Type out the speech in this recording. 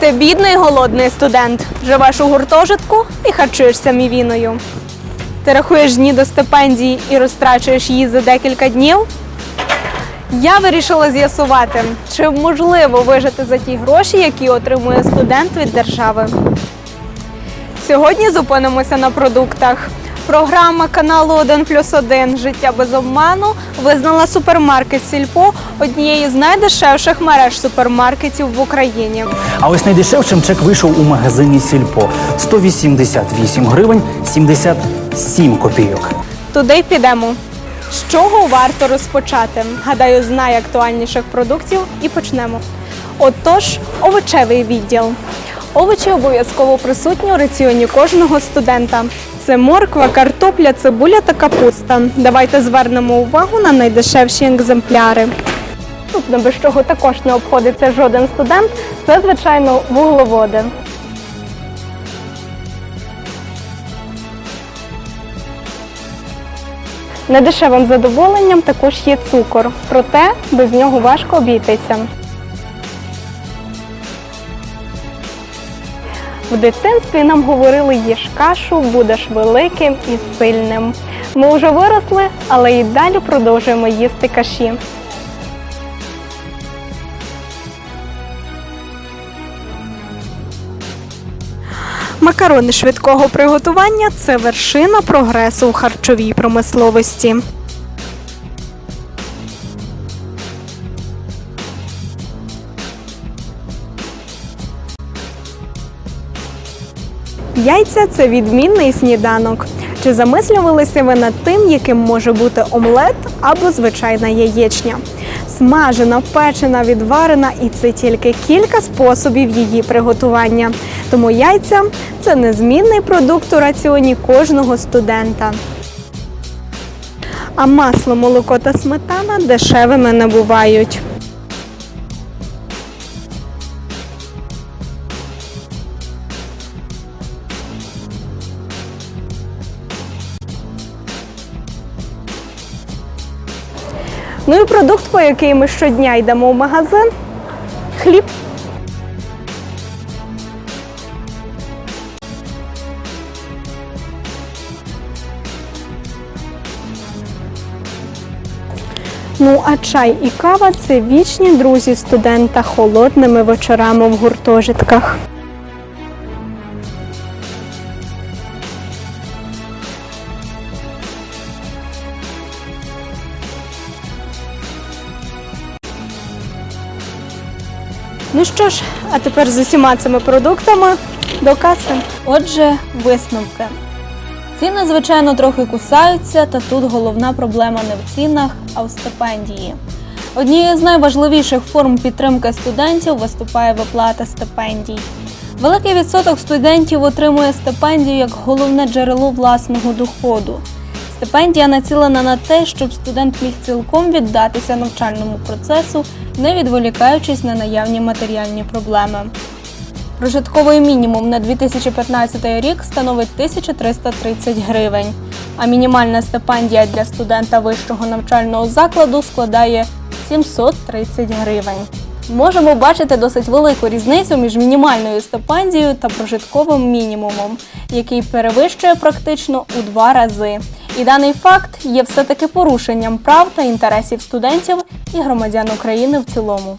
Ти бідний голодний студент. Живеш у гуртожитку і харчуєшся мівіною. Ти рахуєш дні до стипендії і розтрачуєш її за декілька днів. Я вирішила з'ясувати, чи можливо вижити за ті гроші, які отримує студент від держави. Сьогодні зупинимося на продуктах. Програма каналу 1 плюс 1 Життя без обману визнала супермаркет Сільпо однією з найдешевших мереж супермаркетів в Україні. А ось найдешевшим чек вийшов у магазині Сільпо 188 гривень 77 копійок. Туди й підемо. З чого варто розпочати? Гадаю, з найактуальніших продуктів і почнемо. Отож, овочевий відділ. Овочі обов'язково присутні у раціоні кожного студента. Це морква, картопля, цибуля та капуста. Давайте звернемо увагу на найдешевші екземпляри. Тут, без чого також не обходиться жоден студент, це, звичайно, вуглеводи. Недешевим задоволенням також є цукор, проте без нього важко обійтися. В дитинстві нам говорили їж кашу, будеш великим і сильним. Ми вже виросли, але і далі продовжуємо їсти каші. Макарони швидкого приготування це вершина прогресу у харчовій промисловості. Яйця це відмінний сніданок. Чи замислювалися ви над тим, яким може бути омлет або звичайна яєчня? Смажена, печена, відварена, і це тільки кілька способів її приготування. Тому яйця це незмінний продукт у раціоні кожного студента. А масло, молоко та сметана дешевими не бувають. Ну і продукт, по який ми щодня йдемо в магазин хліб. Ну а чай і кава це вічні друзі студента холодними вечорами в гуртожитках. Ну що ж, а тепер з усіма цими продуктами до каси. Отже, висновки. Ціни, звичайно, трохи кусаються, та тут головна проблема не в цінах, а в стипендії. Однією з найважливіших форм підтримки студентів виступає виплата стипендій. Великий відсоток студентів отримує стипендію як головне джерело власного доходу. Стипендія націлена на те, щоб студент міг цілком віддатися навчальному процесу, не відволікаючись на наявні матеріальні проблеми. Прожитковий мінімум на 2015 рік становить 1330 гривень, а мінімальна стипендія для студента вищого навчального закладу складає 730 гривень. Можемо бачити досить велику різницю між мінімальною стипендією та прожитковим мінімумом, який перевищує практично у два рази. І даний факт є все-таки порушенням прав та інтересів студентів і громадян України в цілому.